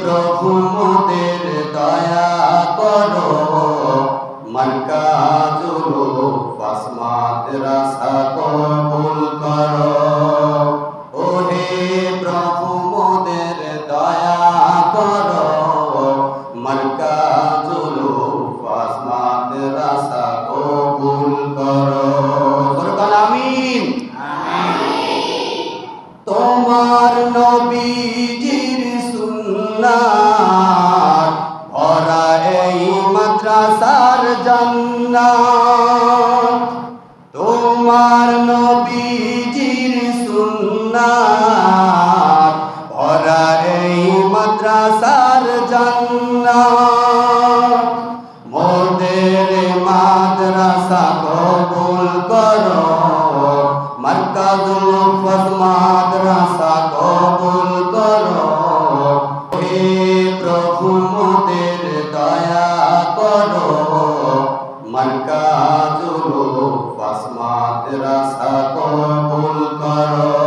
প্রভু মোদের দয়া করো। ফাসমাত রাসা কবুল করো। প্রভু মোদের দয়া করো। রাসা কবুল করো। সরকার আমিন। তোমার নবীজির সোনার ভরা এই মাদ্রাসার জান্নাত। তোমার নবীজির সুন্নাত, ভরা এই মাদ্রাসার জান্নাত। মোদের মাদ্রাসা কবুল করো, মার্কাজুল মাদ্রাসা প্রভু মোদের দয়া করো। মনকা জুলু ফসমাত রাসা কবুল করো।